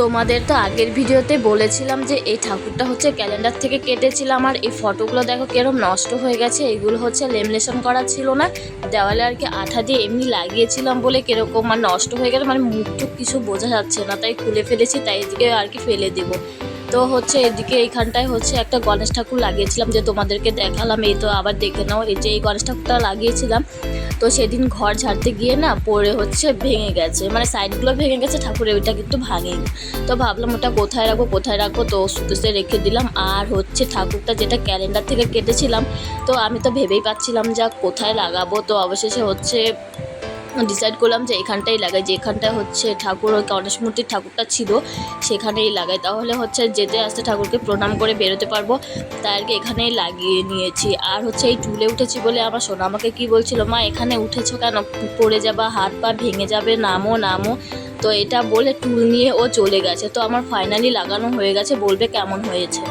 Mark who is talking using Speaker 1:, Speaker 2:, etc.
Speaker 1: তোমাদের তো আগের ভিডিওতে বলেছিলাম যে এই ঠাকুরটা হচ্ছে ক্যালেন্ডার থেকে কেটেছিলাম, আর এই ফটোগুলো দেখো কেরম নষ্ট হয়ে গেছে, এগুলো হচ্ছে লেমিনেশন করা ছিল না, দেওয়ালে আর কি আঠা দিয়ে এমনি লাগিয়েছিলাম বলে কেরকম আর নষ্ট হয়ে গেল মানে মুখ কিছু বোঝা যাচ্ছে না, তাই খুলে ফেলেছি, তাই এদিকে আর কি ফেলে দেবো। তো হচ্ছে এদিকে এইখানটায় হচ্ছে একটা গণেশ ঠাকুর লাগিয়েছিলাম যে তোমাদেরকে দেখালাম, এই তো আবার দেখে নাও, এই যে এই গণেশ ঠাকুরটা লাগিয়েছিলাম। তো সেদিন ঘর ঝাড়তে গিয়ে না পড়ে হচ্ছে ভেঙে গেছে মানে সাইডগুলো ভেঙে গেছে, ঠাকুরের ওইটা কিন্তু ভাঙেনি। তো ভাবলাম ওটা কোথায় রাখব কোথায় রাখব, তো সুকেসে রেখে দিলাম। আর হচ্ছে ঠাকুরটা যেটা ক্যালেন্ডার থেকে কেটেছিলাম, তো আমি তো ভেবেই পাচ্ছিলাম যা কোথায় লাগাবো, তো অবশেষে হচ্ছে ডিসাইড করলাম যে এখানটাই লাগাই। যে এখানটায় হচ্ছে ঠাকুর, ওই গণেশ মূর্তির ঠাকুরটা ছিল, সেখানেই লাগাই। তাহলে হচ্ছে যেতে আসতে ঠাকুরকে প্রণাম করে বেরোতে পারব। তাই আর কি এখানেই লাগিয়ে নিয়েছি। আর হচ্ছে এই টুলে উঠেছি বলে আমার সোনা আমাকে কি বলছিল, মা, এখানে উঠেছো কেন? পড়ে যাবা, হাত পা ভেঙে যাবে, নামো নামো। তো এটা বলে টুল নিয়ে ও চলে গেছে। তো আমার ফাইনালি লাগানো হয়ে গেছে, বলবে কেমন হয়েছে।